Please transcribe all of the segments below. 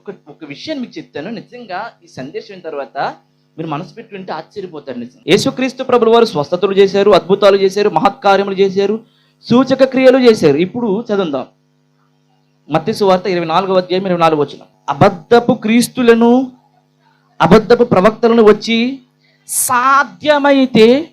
ఒక ఒక విషయం మీకు చెప్తాను. నిజంగా ఈ సందేశం తర్వాత మీరు మనసు పెట్టి వింటే ఆశ్చర్యపోతారు నిజంగా. యేసుక్రీస్తు ప్రభులు వారు స్వస్థతలు చేశారు అద్భుతాలు చేశారు మహత్కార్యములు చేశారు సూచక క్రియలు చేశారు. ఇప్పుడు చదువుదాం. మత్తి సువార్త ఇరవై నాలుగో అధ్యాయం ఇరవై నాలుగు వచ్చిన అబద్ధపు క్రీస్తులను అబద్ధపు ప్రవక్తలను వచ్చి సాధ్యమైతే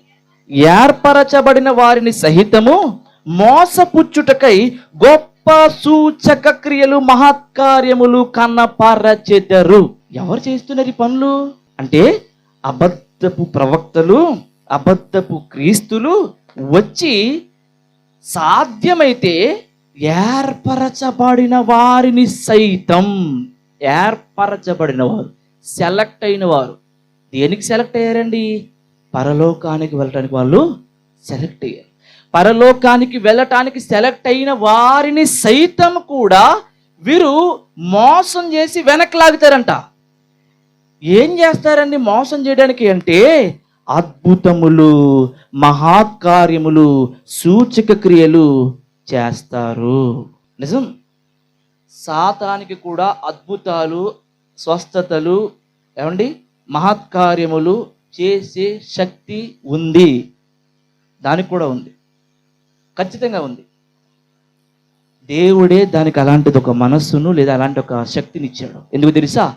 ఏర్పరచబడిన వారిని సహితము మోసపుచ్చుటకై గొప్ప సూచక క్రియలు మహత్కార్యములు కన్నపరచెదరు. ఎవరు చేస్తున్నారు ఈ పనులు? అంటే అబద్ధపు ప్రవక్తలు అబద్ధపు క్రీస్తులు వచ్చి సాధ్యమైతే ఏర్పరచబడిన వారిని సైతం ఏర్పరచబడిన వారు సెలెక్ట్ అయిన వారు. దేనికి సెలెక్ట్ అయ్యారండి? పరలోకానికి వెళ్ళటానికి వాళ్ళు సెలెక్ట్ అయ్యారు. పరలోకానికి వెళ్ళటానికి సెలెక్ట్ అయిన వారిని సైతం కూడా వీరు మోసం చేసి వెనక్కి లాగుతారంట. ఏం చేస్తారండి మోసం చేయడానికి అంటే అద్భుతములు మహాకార్యములు సూచక క్రియలు చేస్తారు. నిజం? సాతానికి కూడా అద్భుతాలు స్వస్థతలు ఏమండి? మహత్కార్యములు చేసే శక్తి ఉంది. దానికి కూడా ఉంది. ఖచ్చితంగా ఉంది. దేవుడే దానికి అలాంటిది ఒక మనస్సును లేదా అలాంటి ఒక శక్తిని ఇచ్చాడు. ఎందుకు తెలుసా?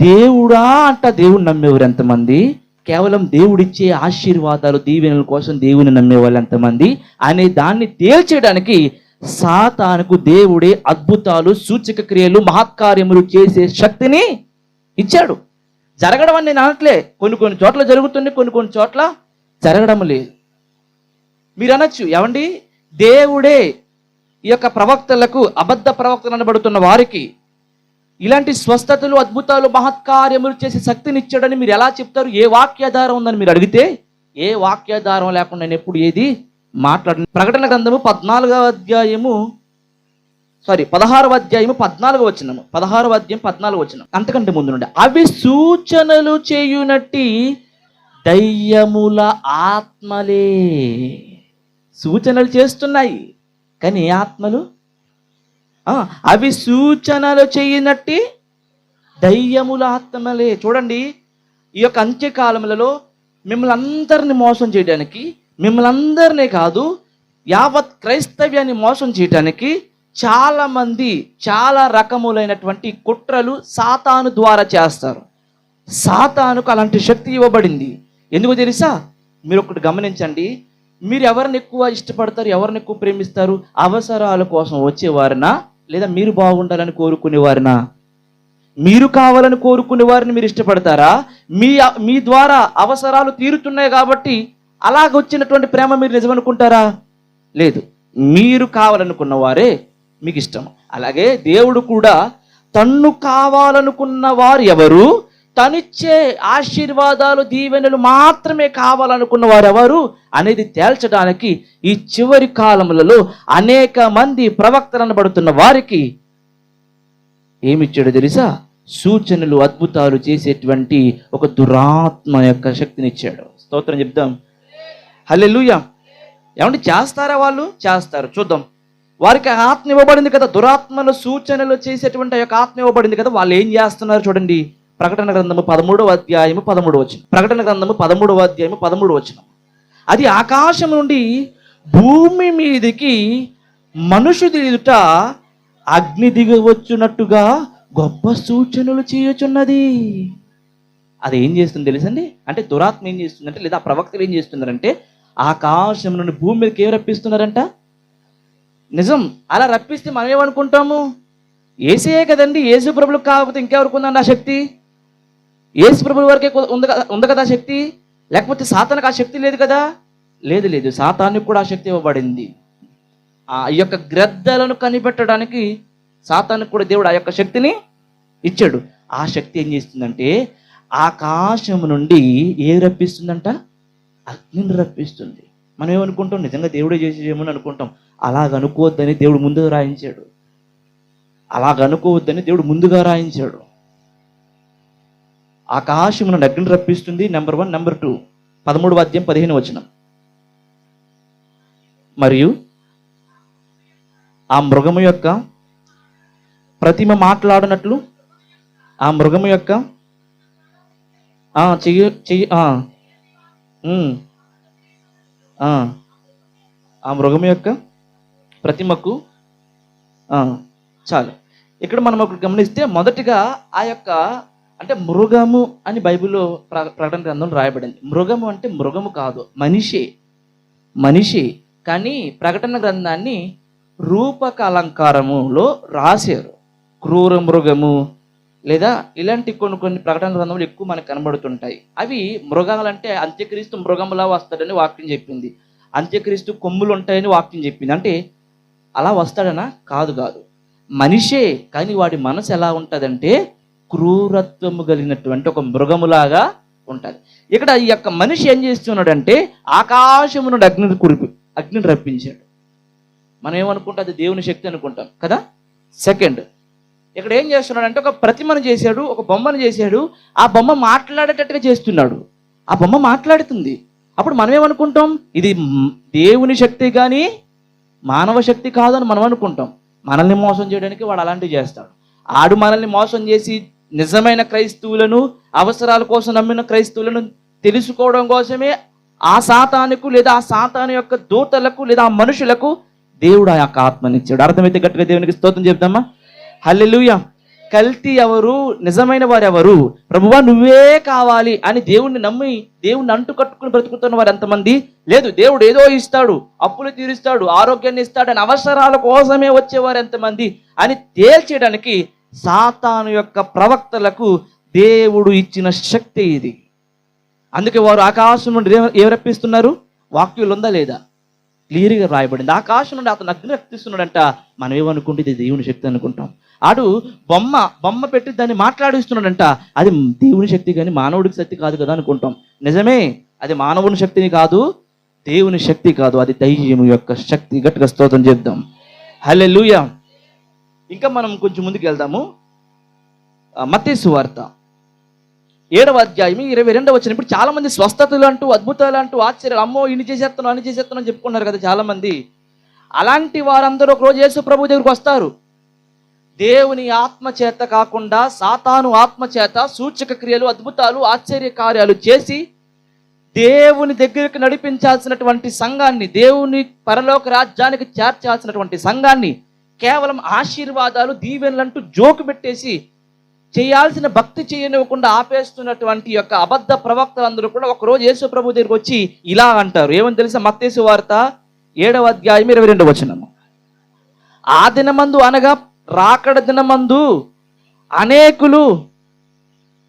దేవుడా అంట దేవుడు నమ్మేవారు ఎంతమంది? కేవలం దేవుడిచ్చే ఆశీర్వాదాలు దీవెనల కోసం దేవుని నమ్మేవాళ్ళు ఎంతమంది? అనే దాన్ని తేల్చేయడానికి సాతానుకు దేవుడే అద్భుతాలు సూచక క్రియలు మహత్కార్యములు చేసే శక్తిని ఇచ్చాడు. జరగడం అని నేను అనట్లే. కొన్ని కొన్ని చోట్ల జరుగుతుంది కొన్ని కొన్ని చోట్ల జరగడం లేదు. మీరు అనొచ్చు ఏమండి? దేవుడే ఈ యొక్క ప్రవక్తలకు అబద్ధ ప్రవక్తలు అనబడుతున్న వారికి ఇలాంటి స్వస్థతలు అద్భుతాలు మహత్కార్యములు చేసే శక్తినిచ్చాడని మీరు ఎలా చెప్తారు? ఏ వాక్యాధారం ఉందని మీరు అడిగితే ఏ వాక్యాధారం లేకుండా నేను ఎప్పుడు ఏది మాట్లాడిన. ప్రకటన గ్రంథము పద్నాలుగవ అధ్యాయము సారీ పదహారవ అధ్యాయము పద్నాలుగు వచ్చినము పదహారవ అధ్యాయం పద్నాలుగు వచ్చిన అంతకంటే ముందు నుండి. అవి సూచనలు చేయునట్టి దయ్యముల ఆత్మలే. సూచనలు చేస్తున్నాయి. కానీ ఆత్మలు? అవి సూచనలు చేయనట్టి దయ్యముల ఆత్మలే. చూడండి ఈ యొక్క అంత్యకాలములలో మిమ్మల్ని అందరిని మోసం చేయడానికి మిమ్మల్ని అందరినీ కాదు యావత్ క్రైస్తవ్యాన్ని మోసం చేయడానికి చాలామంది చాలా రకములైనటువంటి కుట్రలు సాతాను ద్వారా చేస్తారు. సాతానుకు అలాంటి శక్తి ఇవ్వబడింది. ఎందుకు తెలుసా? మీరు ఒకటి గమనించండి మీరు ఎవరిని ఎక్కువ ఇష్టపడతారు ఎవరిని ఎక్కువ ప్రేమిస్తారు? అవసరాల కోసం వచ్చేవారినా లేదా మీరు బాగుండాలని కోరుకునేవారినా? మీరు కావాలని కోరుకునే వారిని మీరు ఇష్టపడతారా? మీ మీ ద్వారా అవసరాలు తీరుతున్నాయి కాబట్టి అలాగ వచ్చినటువంటి ప్రేమ మీరు నిజమనుకుంటారా? లేదు. మీరు కావాలనుకున్న వారే మీకు ఇష్టం. అలాగే దేవుడు కూడా తన్ను కావాలనుకున్న వారు ఎవరు? తనిచ్చే ఆశీర్వాదాలు దీవెనలు మాత్రమే కావాలనుకున్న వారు ఎవరు అనేది తేల్చడానికి ఈ చివరి కాలములలో అనేక మంది ప్రవక్తలను పడుతున్న వారికి ఏమిచ్చాడు తెలుసా? సూచనలు అద్భుతాలు చేసేటువంటి ఒక దురాత్మ యొక్క శక్తిని ఇచ్చాడు. స్తోత్రం చెప్దాం. హల్లెలూయా. ఏమంటే చేస్తారా వాళ్ళు? చేస్తారు. చూద్దాం. వారికి ఆ ఆత్మ ఇవ్వబడింది కదా. దురాత్మలు సూచనలు చేసేటువంటి ఆ యొక్క ఆత్మ ఇవ్వబడింది కదా. వాళ్ళు ఏం చేస్తున్నారు చూడండి. ప్రకటన గ్రంథము పదమూడవ అధ్యాయము పదమూడు వచ్చిన ప్రకటన గ్రంథము పదమూడవ అధ్యాయము పదమూడు వచ్చిన అది ఆకాశం నుండి భూమి మీదికి మనుషుడి ఎదుట అగ్ని దిగవచ్చునట్టుగా గొప్ప సూచనలు చేయుచున్నది. అది ఏం చేస్తుంది తెలుసండి? అంటే దురాత్మ ఏం చేస్తుందంటే లేదా ప్రవక్తలు ఏం చేస్తున్నారంటే ఆకాశం నుండి భూమి మీదకి ఏం రప్పిస్తున్నారంట? నిజం. అలా రప్పిస్తే మనం ఏమనుకుంటాము ఏసే కదండి. ఏసు ప్రభులకు కాకపోతే ఇంకెవరికి ఉందండి ఆ శక్తి? యేసు ప్రభుల వరకే ఉంది కదా ఉంది కదా శక్తి? లేకపోతే సాతానికి ఆ శక్తి లేదు కదా? లేదు లేదు. సాతానికి కూడా ఆ శక్తి ఇవ్వబడింది. ఆ యొక్క గ్రద్దలను కనిపెట్టడానికి సాతానికి కూడా దేవుడు ఆ యొక్క శక్తిని ఇచ్చాడు. ఆ శక్తి ఏం చేస్తుందంటే ఆకాశం నుండి ఏ రప్పిస్తుందంట? అగ్నిని రప్పిస్తుంది. మనం ఏమనుకుంటాం? నిజంగా దేవుడే చేసేమని అనుకుంటాం. అలాగ అనుకోవద్దని దేవుడు ముందుగా రాయించాడు. అలాగ అనుకోవద్దని దేవుడు ముందుగా రాయించాడు. ఆకాశం నుండి రప్పిస్తుంది నెంబర్ వన్ నెంబర్ టూ పదమూడు వాద్యం పదిహేను వచనం. మరియు ఆ మృగము యొక్క ప్రతిమ మాట్లాడినట్లు ఆ మృగము యొక్క చెయ్య చెయ్యి చెయ్యి ఆ, మృగం మృగము యొక్క ప్రతిమకు చాలు. ఇక్కడ మనం ఒకటి గమనిస్తే మొదటిగా ఆ యొక్క అంటే మృగము అని బైబిల్లో ప్ర ప్రకటన గ్రంథంలో రాయబడింది. మృగము అంటే మృగము కాదు మనిషి. మనిషి. కానీ ప్రకటన గ్రంథాన్ని రూపక అలంకారములో రాశారు. క్రూర మృగము లేదా ఇలాంటి కొన్ని కొన్ని ప్రకటన గ్రంథములు ఎక్కువ మనకు కనబడుతుంటాయి. అవి మృగాలంటే అంత్యక్రీస్తు మృగములా వస్తాడని వాక్యం చెప్పింది. అంత్యక్రీస్తు కొమ్ములు ఉంటాయని వాక్యం చెప్పింది. అంటే అలా వస్తాడనా? కాదు కాదు. మనిషే కానీ వాడి మనసు ఎలా ఉంటుందంటే క్రూరత్వము కలిగినటువంటి ఒక మృగములాగా ఉంటుంది. ఇక్కడ ఈ యొక్క మనిషి ఏం చేస్తున్నాడంటే ఆకాశము నుండి అగ్ని కురిపి అగ్నిని రప్పించాడు. మనం ఏమనుకుంటాం? అది దేవుని శక్తి అనుకుంటాం కదా? సెకండ్ ఇక్కడ ఏం చేస్తున్నాడంటే ఒక ప్రతిమను చేశాడు ఒక బొమ్మను చేశాడు ఆ బొమ్మ మాట్లాడేటట్టుగా చేస్తున్నాడు. ఆ బొమ్మ మాట్లాడుతుంది. అప్పుడు మనం ఏమనుకుంటాం? ఇది దేవుని శక్తి కానీ మానవ శక్తి కాదని మనం అనుకుంటాం. మనల్ని మోసం చేయడానికి వాడు అలాంటివి చేస్తాడు. ఆడు మనల్ని మోసం చేసి నిజమైన క్రైస్తవులను అవసరాల కోసం నమ్మిన క్రైస్తవులను తెలుసుకోవడం కోసమే ఆ సాతానుకు లేదా ఆ సాతాను యొక్క దూతలకు లేదా ఆ మనుషులకు దేవుడు ఆ యొక్క ఆత్మనిచ్చాడు అర్థమైతే గట్టిగా దేవునికి స్తోత్రం చెప్తామా హల్లెలూయ. కల్తీ ఎవరు నిజమైన వారు ఎవరు? ప్రభువా నువ్వే కావాలి అని దేవుణ్ణి నమ్మి దేవుణ్ణి అంటు కట్టుకుని బ్రతుకుతున్న వారు ఎంతమంది? లేదు దేవుడు ఏదో ఇస్తాడు అప్పులు తీరుస్తాడు ఆరోగ్యాన్ని ఇస్తాడు అని అవసరాల కోసమే వచ్చేవారు ఎంతమంది? అని తేల్చేయడానికి సాతాను యొక్క ప్రవక్తలకు దేవుడు ఇచ్చిన శక్తి ఇది. అందుకే వారు ఆకాశం నుండి ఏం- రప్పిస్తున్నారు వాక్యులు ఉందా లేదా? క్లియర్గా రాయబడింది. ఆకాశం నుండి అతను అగ్ని రప్పిస్తున్నాడంట. మనం ఏమనుకుంటే ఇది దేవుని శక్తి అనుకుంటాం. ఆడు బొమ్మ బొమ్మ పెట్టి దాన్ని మాట్లాడిస్తున్నాడంట. అది దేవుని శక్తి కానీ మానవుడికి శక్తి కాదు కదా అనుకుంటాం. నిజమే అది మానవుని శక్తిని కాదు దేవుని శక్తి కాదు. అది దయ్యం యొక్క శక్తి. గట్టిగా స్తోత్రం చేద్దాం. హలే ఇంకా మనం కొంచెం ముందుకు వెళ్దాము. మతేసు వార్త. ఏడవ అధ్యాయం ఇరవై రెండవ వచ్చిన ఇప్పుడు చాలా మంది స్వస్థతలు అంటూ అద్భుతాలు అంటూ ఆశ్చర్యాలు అమ్మో ఇన్ని చేసేస్తాను అన్ని చేసేస్తాను అని చెప్పుకున్నారు కదా చాలా మంది అలాంటి వారందరూ ఒకరోజు యేసు ప్రభు దగ్గరికి వస్తారు. దేవుని ఆత్మ చేత కాకుండా సాతాను ఆత్మ చేత సూచక క్రియలు అద్భుతాలు ఆశ్చర్య కార్యాలు చేసి దేవుని దగ్గరికి నడిపించాల్సినటువంటి సంఘాన్ని దేవుని పరలోక రాజ్యానికి చేర్చాల్సినటువంటి సంఘాన్ని కేవలం ఆశీర్వాదాలు దీవెనలంటూ జోకు పెట్టేసి చేయాల్సిన భక్తి చేయనివ్వకుండా ఆపేస్తున్నటువంటి యొక్క అబద్ధ ప్రవక్తలందరూ కూడా ఒకరోజు యేసు ప్రభు దగ్గరికి వచ్చి ఇలా అంటారు. ఏమని తెలుసా? మత్తేసు వార్త ఏడవ అధ్యాయం ఇరవై రెండు వచనము ఆ దినమందు అనగా రాకడ దినమందు అనేకులు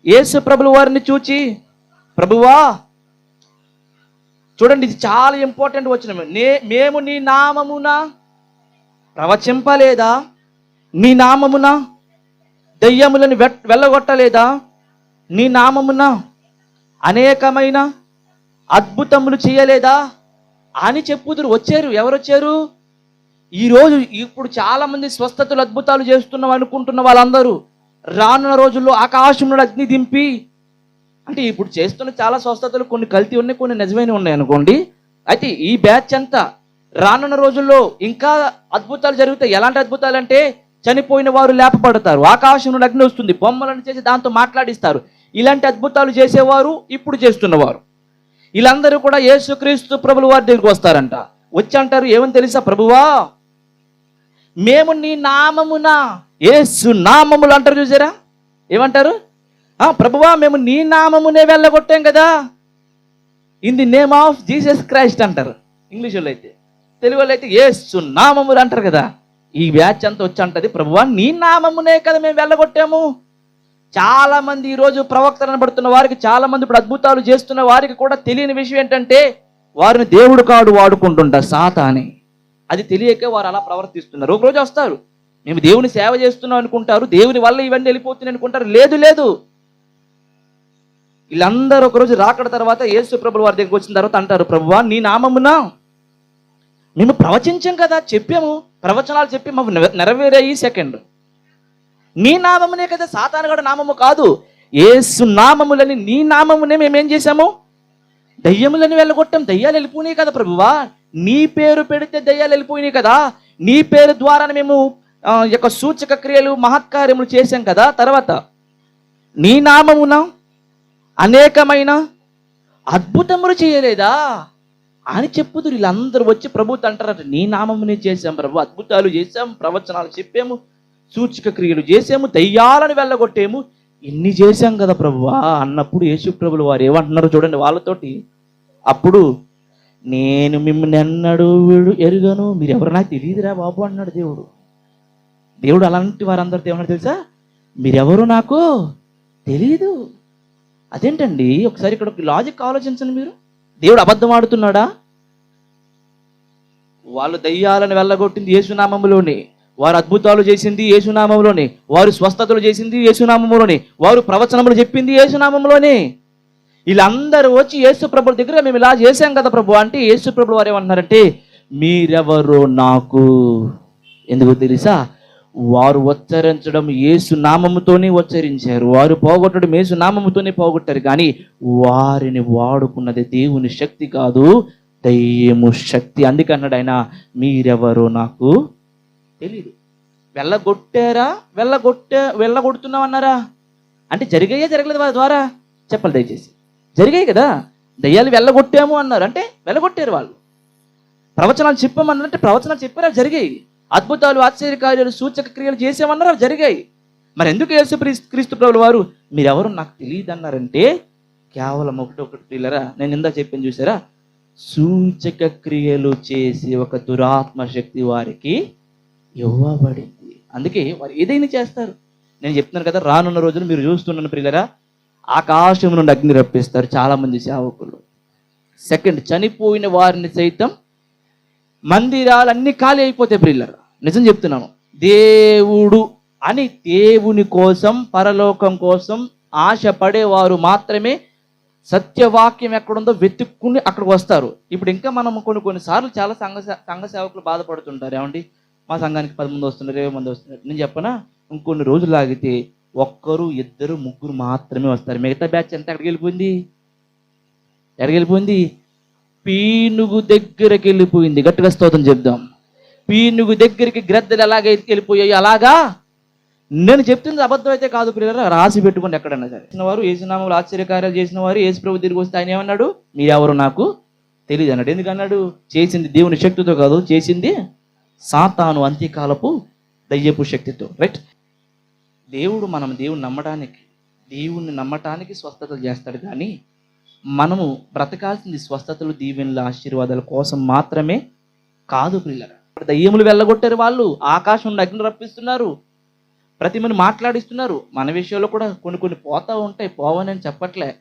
యేసు ప్రభులు వారిని చూచి ప్రభువా చూడండి ఇది చాలా ఇంపార్టెంట్ వచ్చిన నే మేము నీ నామమున ప్రవచింపలేదా? నీ నామమున దెయ్యములను వె వెళ్ళగొట్టలేదా? నీ నామమున అనేకమైన అద్భుతములు చేయలేదా? అని చెప్పుదురు. వచ్చారు? ఎవరొచ్చారు? ఈరోజు ఇప్పుడు చాలామంది స్వస్థతలు అద్భుతాలు చేస్తున్నాం అనుకుంటున్న వాళ్ళందరూ రానున్న రోజుల్లో ఆకాశం నుండి అగ్ని దింపి అంటే ఇప్పుడు చేస్తున్న చాలా స్వస్థతలు కొన్ని కల్తీ ఉన్నాయి కొన్ని నిజమైనవి ఉన్నాయి అనుకోండి. అయితే ఈ బ్యాచ్ అంతా రానున్న రోజుల్లో ఇంకా అద్భుతాలు జరుగుతాయి. ఎలాంటి అద్భుతాలు అంటే చనిపోయిన వారు లేపబడతారు. ఆకాశం నుండి అగ్ని వస్తుంది. బొమ్మలను చేసి దాంతో మాట్లాడిస్తారు. ఇలాంటి అద్భుతాలు చేసేవారు ఇప్పుడు చేస్తున్నవారు. వీళ్ళందరూ కూడా యేసుక్రీస్తు ప్రభులు వారి దగ్గరికి వస్తారంట. వచ్చి అంటారు ఏమని తెలుసా ప్రభువా? మేము నీ నామమున ఏసు నామములు అంటారు చూసారా? ఏమంటారు? ఆ ప్రభువా మేము నీ నామమునే వెళ్ళగొట్టాం కదా. In the name of Jesus Christ అంటారు. ఇంగ్లీషులో అయితే. తెలుగు వాళ్ళు అయితే ఏసు నామములు అంటారు కదా. ఈ బ్యాచ్ అంతా వచ్చి అంటది ప్రభువా నీ నామమునే కదా మేము వెళ్ళగొట్టాము. చాలా మంది ఈ రోజు ప్రవక్తలను పడుతున్న వారికి చాలా మంది ఇప్పుడు అద్భుతాలు చేస్తున్న వారికి కూడా తెలియని విషయం ఏంటంటే వారిని దేవుడు కాడు వాడుకుంటుంటారు సాతాని. అది తెలియక వారు అలా ప్రవర్తిస్తున్నారు. ఒక రోజు వస్తారు మేము దేవుని సేవ చేస్తున్నాం అనుకుంటారు దేవుని వల్ల ఇవన్నీ వెళ్ళిపోతున్నాయి అనుకుంటారు. లేదు లేదు. వీళ్ళందరూ ఒకరోజు రాకడ తర్వాత యేసు ప్రభుల వారి దగ్గరికి వచ్చిన తర్వాత అంటారు ప్రభువా నీ నామమునా? మేము ప్రవచించాం కదా చెప్పాము. ప్రవచనాలు చెప్పి మాకు నెరవేరాయి సెకండ్ నీ నామమునే కదా సాతానగడ నామము కాదు. ఏసు నామములని నీ నామమునే మేమేం చేశాము? దయ్యములని వెళ్ళగొట్టాం. దయ్యాలు వెళ్ళిపోయినాయి కదా ప్రభువా. నీ పేరు పెడితే దయ్యాలు వెళ్ళిపోయినాయి కదా. నీ పేరు ద్వారా మేము యొక్క సూచక క్రియలు మహత్కార్యములు చేశాం కదా. తర్వాత నీ నామమున అనేకమైన అద్భుతములు చేయలేదా? అని చెప్పుదురు. వీళ్ళందరూ వచ్చి ప్రభుతో అంటారట నీ నామమునే చేశాం ప్రభు అద్భుతాలు చేశాం ప్రవచనాలు చెప్పాము సూచిక క్రియలు చేసాము దయ్యాలను వెళ్ళగొట్టాము ఇన్ని చేశాం కదా ప్రభువా? అన్నప్పుడు యేసు ప్రభులు వారు ఏమంటున్నారు చూడండి వాళ్ళతోటి. అప్పుడు నేను మిమ్మల్ని అన్నాడు వీడు ఎరుగను. మీరు ఎవరు నాకు తెలియదురా బాబు అన్నాడు దేవుడు. దేవుడు అలాంటి వారందరితో ఏమన్నా తెలుసా? మీరెవరు నాకు తెలియదు అదేంటండి? ఒకసారి ఇక్కడ ఒక లాజిక్ ఆలోచించండి మీరు. దేవుడు అబద్ధం ఆడుతున్నాడా? వాళ్ళు దయ్యాలను వెళ్ళగొట్టింది యేసునామంలోనే వారు అద్భుతాలు చేసింది యేసునామంలోనే వారు స్వస్థతలు చేసింది యేసునామంలోనే వారు ప్రవచనములు చెప్పింది యేసునామంలోనే వీళ్ళందరూ వచ్చి యేసు ప్రభుల దగ్గర మేము ఇలా చేసాం కదా ప్రభు అంటే యేసు ప్రభులు వారు ఏమన్నారంటే మీరెవరు నాకు? ఎందుకు తెలుసా? వారు ఉచ్చరించడం యేసు నామముతోనే ఉచ్చరించారు. వారు పోగొట్టడం యేసు నామముతోనే పోగొట్టారు. కానీ వారిని వాడుకున్నది దేవుని శక్తి కాదు దయ్యము శక్తి. అందుకన్నాడు ఆయన మీరెవరు నాకు తెలీదు. వెళ్ళగొట్టారా? వెళ్ళగొట్టా వెళ్ళగొడుతున్నాం అన్నారా అంటే జరిగాయా జరగలేదు వాళ్ళ ద్వారా? చెప్పాలి దయచేసి. జరిగాయి కదా. దయ్యాలు వెళ్ళగొట్టాము అన్నారు. అంటే వెళ్ళగొట్టారు వాళ్ళు. ప్రవచనాలు చెప్పామన్నారంటే ప్రవచనాలు చెప్పారు జరిగాయి. అద్భుతాలు ఆశ్చర్యకార్యాలు సూచక క్రియలు చేసేమన్నారు జరిగాయి. మరి ఎందుకు యేసు క్రీస్తు ప్రభుల వారు మీరెవరు నాకు తెలియదు అన్నారంటే కేవలం ఒకటి ఒకటి పిల్లరా నేను ఇందా చెప్పింది చూసారా? సూచక క్రియలు చేసి ఒక దురాత్మ శక్తి వారికి ఇవ్వబడింది. అందుకే వారు ఏదైనా చేస్తారు. నేను చెప్తున్నాను కదా రానున్న రోజులు మీరు చూస్తున్నాను పిల్లరా ఆకాశం నుండి అగ్ని రప్పిస్తారు చాలామంది సేవకులు. సెకండ్ చనిపోయిన వారిని సైతం మందిరాలు అన్ని ఖాళీ అయిపోతాయి ప్రిల్లర్ నిజం చెప్తున్నాను. దేవుడు అని దేవుని కోసం పరలోకం కోసం ఆశ పడేవారు మాత్రమే సత్యవాక్యం ఎక్కడుందో వెతుక్కుని అక్కడికి వస్తారు. ఇప్పుడు ఇంకా మనం కొన్ని కొన్నిసార్లు చాలా సంఘ సే- సంఘ సేవకులు బాధపడుతుంటారు. ఏమండి? మా సంఘానికి పది మంది వస్తున్నారు ఇరవై మంది వస్తున్నారు. నేను చెప్పనా? ఇంకొన్ని రోజులు ఆగితే ఒక్కరు ఇద్దరు ముగ్గురు మాత్రమే వస్తారు. మిగతా బ్యాచ్ ఎంత ఎక్కడికి వెళ్ళిపోయింది? ఎక్కడికి వెళ్ళిపోయింది? పీనుగు దగ్గరికి వెళ్ళిపోయింది. గట్టిగా స్తోత్రం చెప్దాం. పీనుగు దగ్గరికి గ్రద్దలు ఎలాగ వెళ్ళిపోయాయి అలాగా? నేను చెప్తుంది అబద్ధం అయితే కాదు ప్రియుల రాసి పెట్టుకోండి ఎక్కడన్నా సరే. చేసిన వారు ఏసునామలు ఆశ్చర్యకార్యాలు చేసిన వారు ఏసు ప్రభు తిరిగి వస్తే ఆయన ఏమన్నాడు? మీరెవరు నాకు తెలియదు అన్నాడు. ఎందుకన్నాడు చేసింది దేవుని శక్తితో కాదు చేసింది సాతాను అంత్యకాలపు దయ్యపు శక్తితో. రైట్ దేవుడు మనం దేవుని నమ్మడానికి దేవుణ్ణి నమ్మటానికి స్వస్థతలు చేస్తాడు కానీ మనము బ్రతకాల్సింది స్వస్థతలు దీవెనల ఆశీర్వాదాల కోసం మాత్రమే కాదు పిల్లరా దయ్యములు వెళ్ళగొట్టారు వాళ్ళు ఆకాశం అగ్ని రప్పిస్తున్నారు ప్రతిమని మాట్లాడిస్తున్నారు. మన విషయంలో కూడా కొన్ని కొన్ని పోతా ఉంటాయి పోవనని చెప్పట్లే.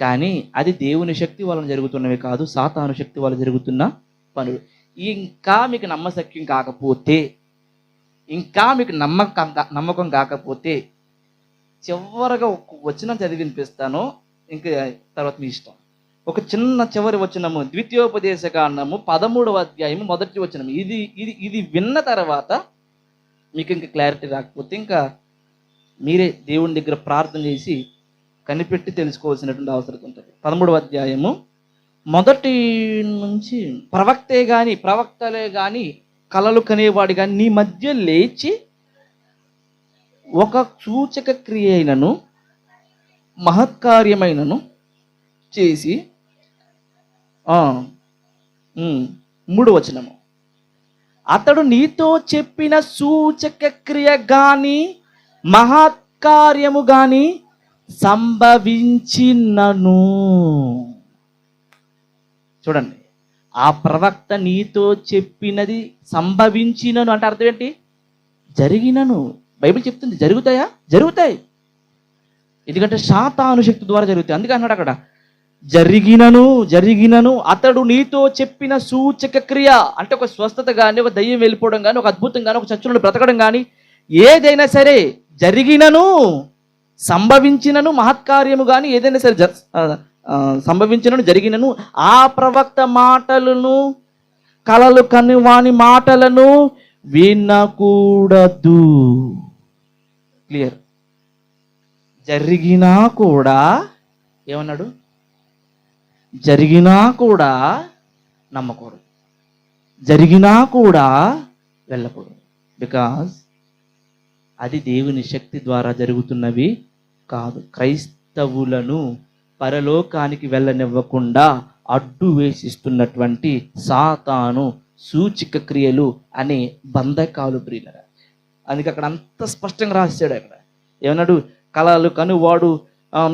కానీ అది దేవుని శక్తి వలన జరుగుతున్నవి కాదు సాతాను శక్తి వల్ల జరుగుతున్న పనులు. ఇంకా మీకు నమ్మశక్యం కాకపోతే ఇంకా మీకు నమ్మకం కా- నమ్మకం కాకపోతే చివరగా ఒక చదివినిపిస్తాను. ఇంకా తర్వాత మీ ఇష్టం. ఒక చిన్న చివరి వచనము ద్వితీయోపదేశ కాండము పదమూడవ అధ్యాయము మొదటి వచనం ఇది ఇది ఇది విన్న తర్వాత మీకు ఇంకా క్లారిటీ రాకపోతే ఇంకా మీరే దేవుని దగ్గర ప్రార్థన చేసి కనిపెట్టి తెలుసుకోవాల్సినటువంటి అవసరం ఉంటుంది. పదమూడవ అధ్యాయము మొదటి నుంచి ప్రవక్తే కానీ ప్రవక్తలే కానీ కలలు కనేవాడు కానీ నీ మధ్య లేచి ఒక సూచక క్రియ అయినను మహత్కార్యమైనను చేసి మూడు వచనము. అతడు నీతో చెప్పిన సూచక క్రియ గాని మహత్కార్యము గాని సంభవించినను. చూడండి ఆ ప్రవక్త నీతో చెప్పినది సంభవించినను అంటే అర్థం ఏంటి? జరిగినను. బైబిల్ చెప్తుంది జరుగుతాయా? జరుగుతాయి. ఎందుకంటే శాతాను శక్తి ద్వారా జరుగుతాయి. అందుకే అన్నాడు అక్కడ జరిగినను జరిగినను అతడు నీతో చెప్పిన సూచక క్రియ. అంటే ఒక స్వస్థత కానీ ఒక దయ్యం వెళ్ళిపోవడం కానీ ఒక అద్భుతం కానీ ఒక చచ్చులను బ్రతకడం కానీ ఏదైనా సరే జరిగినను సంభవించినను మహత్కార్యము కానీ ఏదైనా సరే జ- సంభవించినను జరిగినను ఆ ప్రవక్త మాటలను కలలు కని వాని మాటలను వినకూడదు. క్లియర్? జరిగినా కూడా ఏమన్నాడు? జరిగినా కూడా నమ్మకూడదు. జరిగినా కూడా వెళ్ళకూడదు. బికాస్ అది దేవుని శక్తి ద్వారా జరుగుతున్నవి కాదు. క్రైస్తవులను పరలోకానికి వెళ్ళనివ్వకుండా అడ్డు వేసిస్తున్నటువంటి సాతాను సూచిక క్రియలు అనే బంధకాలు ప్రియులరా అందుకే అక్కడ అంత స్పష్టంగా రాశాడు అక్కడ. ఏమన్నాడు? కళలు కనువాడు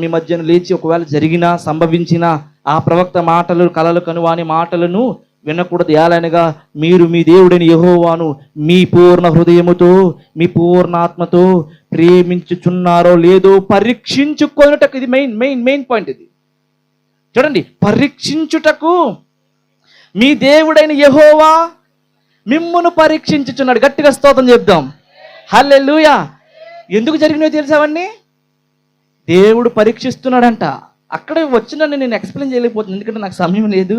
మీ మధ్యన లేచి ఒకవేళ జరిగినా సంభవించిన ఆ ప్రవక్త మాటలు కళలు కనువాని మాటలను వినకూడదు. ఏలనగా మీరు మీ దేవుడిని యహోవాను మీ పూర్ణ హృదయముతో మీ పూర్ణాత్మతో ప్రేమించుచున్నారో లేదో పరీక్షించుకొనుటకు ఇది మెయిన్ మెయిన్ మెయిన్ పాయింట్ ఇది. చూడండి పరీక్షించుటకు మీ దేవుడైన యహోవా మిమ్మును పరీక్షించుచున్నాడు. గట్టిగా స్తోత్రం చెప్దాం. హల్లెలూయా! ఎందుకు జరిగినవి తెలుసావన్నీ దేవుడు పరీక్షిస్తున్నాడంట. అక్కడ వచ్చిన నేను ఎక్స్ప్లెయిన్ చేయలేకపోతున్నాను. ఎందుకంటే నాకు సమయం లేదు.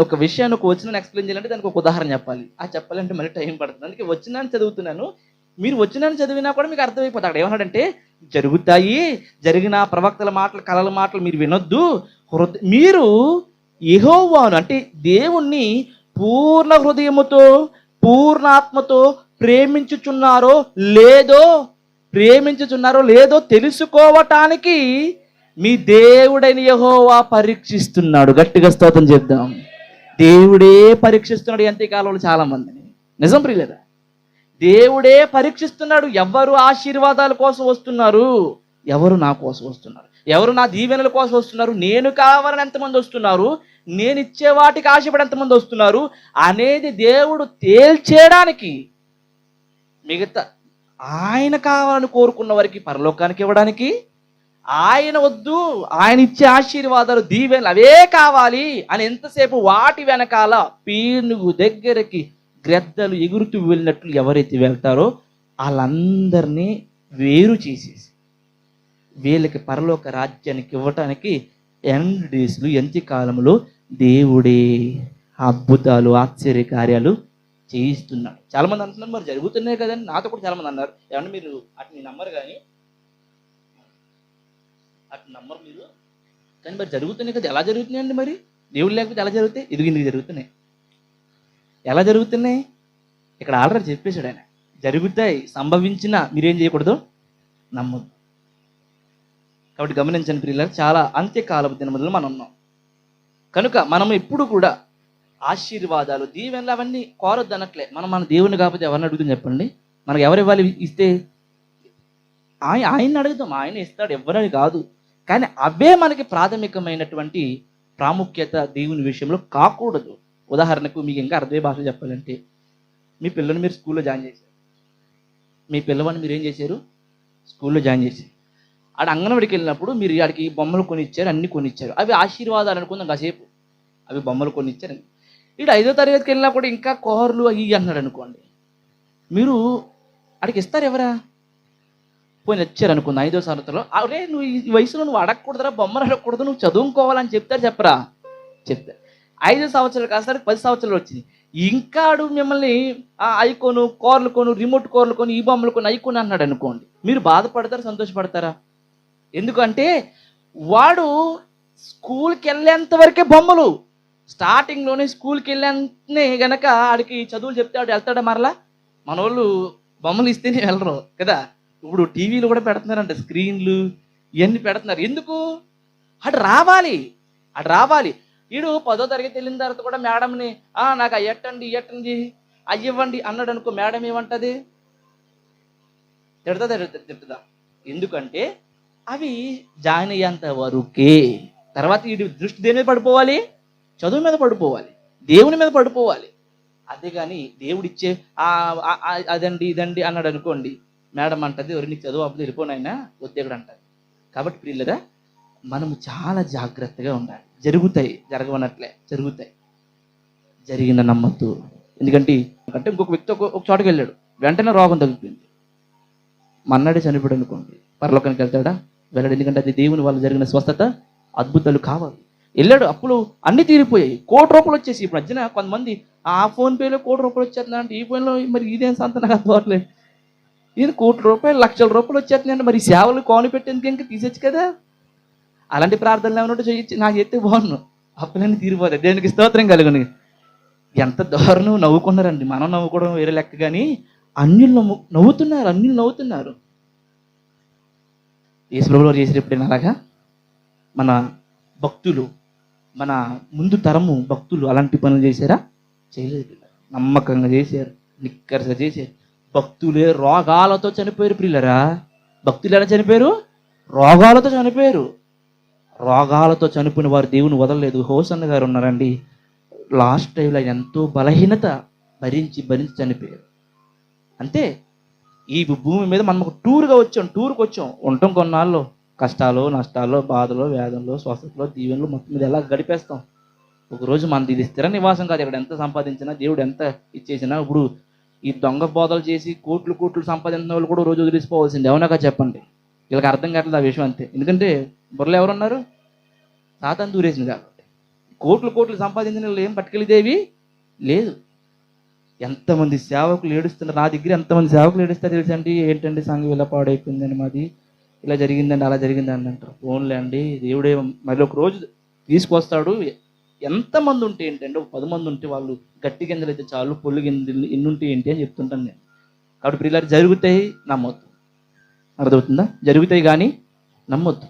ఒక విషయాన్ని ఒక వచ్చిన ఎక్స్ప్లెయిన్ చేయాలంటే దానికి ఒక ఉదాహరణ చెప్పాలి. ఆ చెప్పాలంటే మళ్ళీ టైం పడుతుంది. అందుకే వచ్చినాన్ని చదువుతున్నాను. మీరు వచ్చినాన్ని చదివినా కూడా మీకు అర్థమైపోతుంది. అక్కడ ఏమన్నాడంటే జరుగుతాయి. జరిగిన ప్రవక్తల మాటలు కళల మాటలు మీరు వినొద్దు. హృదయ మీరు యెహోవాను అంటే దేవుణ్ణి పూర్ణ హృదయముతో పూర్ణాత్మతో ప్రేమించుచున్నారో లేదో ప్రేమించుచున్నారో లేదో తెలుసుకోవటానికి మీ దేవుడైన యహోవా పరీక్షిస్తున్నాడు. గట్టిగా స్తోత్రం చెప్దాం. దేవుడే పరీక్షిస్తున్నాడు ఎంత కాలంలో చాలా మందిని నిజం ప్రియులరా? దేవుడే పరీక్షిస్తున్నాడు. ఎవరు ఆశీర్వాదాల కోసం వస్తున్నారు? ఎవరు నా కోసం వస్తున్నారు? ఎవరు నా దీవెనల కోసం వస్తున్నారు? నేను కావాలని ఎంతమంది వస్తున్నారు? నేను ఇచ్చే వాటికి ఆశపడి ఎంతమంది వస్తున్నారు? అనేది దేవుడు తేల్చేయడానికి మిగతా ఆయన కావాలని కోరుకున్న వారికి పరలోకానికి ఇవ్వడానికి ఆయన వద్దు ఆయన ఇచ్చే ఆశీర్వాదాలు దీవెనలు అవే కావాలి అని ఎంతసేపు వాటి వెనకాల పీనుగు దగ్గరికి గ్రద్దలు ఎగురుతూ వెళ్ళినట్లు ఎవరైతే వెళ్తారో వాళ్ళందరినీ వేరు చేసేసి వీళ్ళకి పరలోక రాజ్యానికి ఇవ్వటానికి ఎండ్ డేస్లు ఎంతి కాలంలో దేవుడే. అద్భుతాలు ఆశ్చర్య కార్యాలు చేయిస్తున్నాడు చాలామంది అంటున్నారు మరి జరుగుతున్నాయి కదండి నాతో కూడా చాలామంది అన్నారు. ఏమన్నా మీరు అటు నమ్మరు కానీ అటు నమ్మరు మీరు. కానీ మరి జరుగుతున్నాయి కదా ఎలా జరుగుతున్నాయండి మరి? దేవుడు లేకపోతే ఎలా జరుగుతాయి? ఇది ఇందుకు జరుగుతున్నాయి. ఎలా జరుగుతున్నాయి? ఇక్కడ ఆల్రెడీ చెప్పేశాడు ఆయన. జరుగుతాయి సంభవించిన మీరేం చేయకూడదు? నమ్మద్దు. కాబట్టి గమనించండి ప్రియుల చాలా అంత్యకాలపు దినములలో మనం ఉన్నాం. కనుక మనం ఎప్పుడు కూడా ఆశీర్వాదాలు దీవెనలు అవన్నీ కోరొద్దు అనట్లే మనం మన దేవుని కాకపోతే ఎవరిని అడుగుతుంది చెప్పండి? మనకు ఎవరు ఇవ్వాలి? ఇస్తే ఆయన ఆయన్ని అడుగుతాం. ఆయన ఇస్తాడు ఎవరని కాదు. కానీ అవే మనకి ప్రాథమికమైనటువంటి ప్రాముఖ్యత దేవుని విషయంలో కాకూడదు. ఉదాహరణకు మీకు ఇంకా అర్థమయ్యే భాష చెప్పాలంటే మీ పిల్లల్ని మీరు స్కూల్లో జాయిన్ చేశారు. మీ పిల్లవాడిని మీరు ఏం చేశారు? స్కూల్లో జాయిన్ చేశారు. ఆడ అంగన్వాడికి వెళ్ళినప్పుడు మీరు ఆడికి బొమ్మలు కొనిచ్చారు అన్ని కొనిచ్చారు. అవి ఆశీర్వాదాలు అనుకుందాం కాసేపు. అవి బొమ్మలు కొనిచ్చారు. ఇటు ఐదో తరగతికి వెళ్ళినా కూడా ఇంకా కోహర్లు అయ్యి అన్నాడు అనుకోండి. మీరు ఆడికి ఇస్తారు ఎవరా? పోయి వచ్చారు అనుకుంది ఐదో తరగతిలో అరే నువ్వు ఈ వయసులో నువ్వు అడగకూడదురా బొమ్మలు అడగకూడదు నువ్వు చదువుకోవాలని చెప్తారు చెప్పరా? చెప్తారు ఐదు సంవత్సరాలు కాస్త పది సంవత్సరాలు వచ్చింది. ఇంకా ఆడు మిమ్మల్ని ఆ ఐకోను కోర్లు కొను రిమోట్ కోర్లు కొని ఈ బొమ్మలు కొని ఐకోను అన్నాడు అనుకోండి. మీరు బాధపడతారా సంతోషపడతారా? ఎందుకంటే వాడు స్కూల్కి వెళ్ళేంత వరకే బొమ్మలు. స్టార్టింగ్లోనే స్కూల్కి వెళ్ళేంతనే గనక ఆడికి చదువులు చెప్తే ఆడు వెళ్తాడా మరలా? మన వాళ్ళు బొమ్మలు ఇస్తేనే వెళ్ళరు కదా? ఇప్పుడు టీవీలు కూడా పెడుతున్నారంట స్క్రీన్లు ఇవన్నీ పెడుతున్నారు. ఎందుకు? అటు రావాలి అటు రావాలి. వీడు పదో తరగతి వెళ్ళిన తర్వాత కూడా మేడంని "ఆ, నాకు అయ్యట్టండి ఇయ్యట్టండి అయ్యివ్వండి అన్నాడు అనుకో మేడం ఏమంటది? తిడతా తిడతా ఎందుకంటే అవి జాయిన్ అయ్యేంత వరకే. తర్వాత వీడి దృష్టి దేని మీద పడిపోవాలి? చదువు మీద పడిపోవాలి దేవుని మీద పడిపోవాలి. అదే కానీ దేవుడిచ్చే అదండి ఇదండి అన్నాడు అనుకోండి మేడం అంటది ఎవరు నీకు చదువు అప్పుడు వెళ్ళిపోనైనా ఉద్యోగుడు అంటది కాబట్టి ప్రియులరా మనము చాలా జాగ్రత్తగా ఉండాలి. జరుగుతాయి జరగవనట్లే జరుగుతాయి. జరిగిన నమ్మద్దు. ఎందుకంటే అంటే ఇంకొక వ్యక్తి ఒక ఒక వెళ్ళాడు వెంటనే రోగం తగ్గిపోయింది మన్నాడే చనిపోయాడు అనుకోండి పరలోకానికి వెళ్తాడా? వెళ్ళాడు. ఎందుకంటే అది దేవుని వల్ల జరిగిన స్వస్థత అద్భుతాలు కావాలి. వెళ్ళాడు. అప్పులు అన్ని తీరిపోయాయి. కోటి రూపాయలు వచ్చేసి. ఇప్పుడు మధ్యన కొంతమంది ఆ ఫోన్ పేలో కోటి రూపాయలు వచ్చేస్తున్నా అంటే ఈ ఫోన్లో మరి ఇదేం సంత నాకు అర్థమవట్లేదు ఇది కోటి రూపాయలు లక్షల రూపాయలు వచ్చేస్తున్నాయంటే మరి సేవలు కోని పెట్టేందుకు ఇంకా తీసేచ్చు కదా? అలాంటి ప్రార్థనలు ఏమన్నట్టు చేయొచ్చు. నాకు చెప్తే బాగున్నాను అప్పులన్నీ తీరిపోతాయి. దేనికి స్తోత్రం కలుగుని. ఎంత దారుణం. నవ్వుకున్నారండి. మనం నవ్వుకోవడం వేరే లెక్క కానీ అన్యులు నవ్వు నవ్వుతున్నారు. అన్యులు నవ్వుతున్నారు. యేసు ప్రభులు చేసినప్పుడు ఎప్పుడైనా అలాగా? మన భక్తులు మన ముందు తరము భక్తులు అలాంటి పనులు చేశారా? చేయలేదు. నమ్మకంగా చేశారు. నిక్కరగా చేశారు. భక్తులే రోగాలతో చనిపోయారు పిల్లరా భక్తులు ఎలా చనిపోయారు? రోగాలతో చనిపోయారు. రోగాలతో చనిపోయిన వారు దేవుని వదలలేదు. హోసన్న గారు ఉన్నారండి. లాస్ట్ టైంలో ఆయన ఎంతో బలహీనత భరించి భరించి చనిపోయారు. అంతే ఈ భూమి మీద మనం ఒక టూర్గా వచ్చాం టూర్కి వచ్చాం. ఉంటాం కొన్నాళ్ళు. కష్టాలు నష్టాలు బాధలు వేదనలు స్వస్థతలు దీవెనలు మొత్తం మీద ఎలా గడిపేస్తాం? ఒకరోజు మనది ఇది స్థిర నివాసం కాదు ఇక్కడ ఎంత సంపాదించినా దేవుడు ఎంత ఇచ్చేసినా ఇప్పుడు ఈ దొంగ బోధలు చేసి కోట్లు కోట్లు సంపాదించిన వాళ్ళు కూడా రోజు వదిలిసిపోవాల్సింది. అవునాక చెప్పండి? వీళ్ళకి అర్థం కావట్లేదు ఆ విషయం అంతే. ఎందుకంటే బుర్రలో ఎవరున్నారు? సాతాన్ దూరేసింది కాబట్టి. కోట్లు కోట్లు సంపాదించిన వాళ్ళు ఏం పట్టుకెళ్ళిదేవి లేదు. ఎంతమంది సేవకులు ఏడుస్తున్నారు? నా దగ్గర ఎంతమంది సేవకులు ఏడుస్తారు తెలుసండి? ఏంటండి సంఘం ఇలా పాడైపోయిందని మాది? ఇలా జరిగిందండి అలా జరిగిందండి అంటారు. ఫోన్లే అండి దేవుడే మరి ఒక రోజు తీసుకొస్తాడు. ఎంతమంది ఉంటే ఏంటంటే ఒక పది మంది ఉంటే వాళ్ళు గట్టి గింజలు అయితే చాలు పొల్లు గింజలు ఎన్ని ఉంటే ఏంటి అని చెప్తుంటాను నేను. కాబట్టి పిల్లలు జరుగుతాయి నమ్మొద్దు. అర్థమవుతుందా? జరుగుతాయి కానీ నమ్మొద్దు.